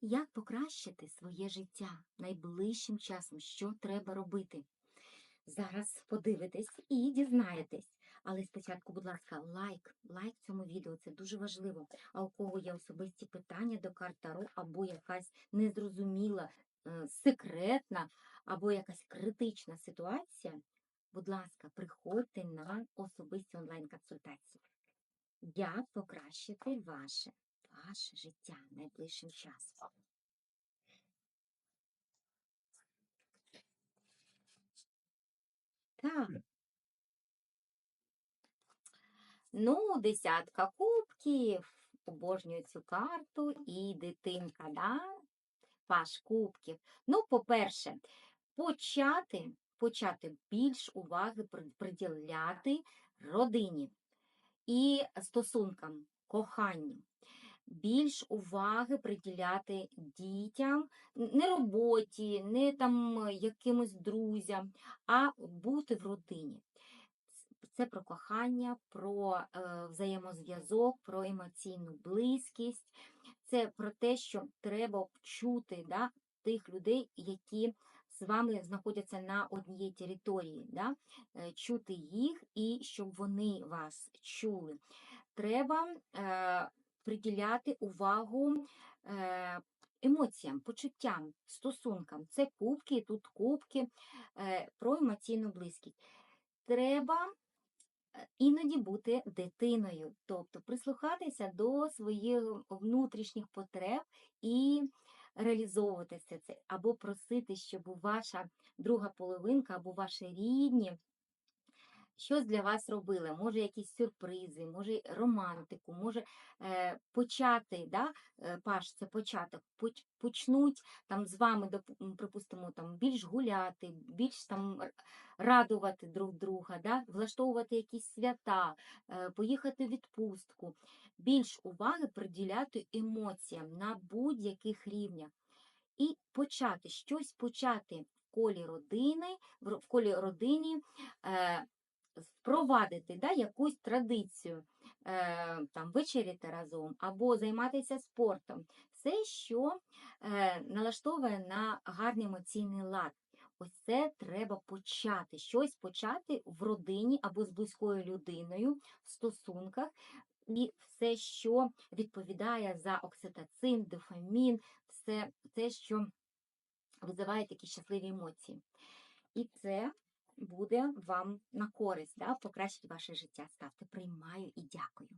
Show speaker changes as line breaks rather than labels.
Як покращити своє життя найближчим часом? Що треба робити? Зараз подивитесь і дізнаєтесь. Але спочатку, будь ласка, лайк, лайк цьому відео, це дуже важливо. А у кого є особисті питання до карт Таро, або якась незрозуміла, е, секретна, або якась критична ситуація, будь ласка, приходьте на особисті онлайн-консультації. Як покращити ваше, ваше життя найближчим часом? Так. Ну, десятка кубків. Обожнюю цю карту і дитинка, да? Паш кубків. Ну, по-перше, почати, почати більш уваги приділяти родині і стосункам, коханню. Більш уваги приділяти дітям, не роботі, не там е, якимось друзям, а бути в родині. Це про кохання, про е, взаємозв'язок, про емоційну близькість. Це про те, що треба чути да, тих людей, які з вами знаходяться на одній території, да? е, чути їх і щоб вони вас чули. Треба е, приділяти увагу е, емоціям, почуттям, стосункам. Це кубки, тут кубки е, про емоційну близькість. Треба е, іноді бути дитиною, тобто прислухатися до своїх внутрішніх потреб і реалізовувати все це, або просити, щоб ваша друга половинка або ваші рідні щось для вас робили, може якісь сюрпризи, може романтику, може е, почати, да, е, Паш, це початок, почнуть там з вами, припустимо, там більш гуляти, більш там радувати друг друга, да, влаштовувати якісь свята, е, поїхати в відпустку, більш уваги приділяти емоціям на будь-яких рівнях. І почати щось почати в колі родини, в колі родині. Е, впровадити да, якусь традицію, е, там, вечеряти разом або займатися спортом. Все, що е, налаштовує на гарний емоційний лад. Ось це треба почати. Щось почати в родині або з близькою людиною в стосунках. І все, що відповідає за окситоцин, дофамін, все те, що визиває такі щасливі емоції. І це буде вам на користь, да? покращить ваше життя. Ставте приймаю і дякую.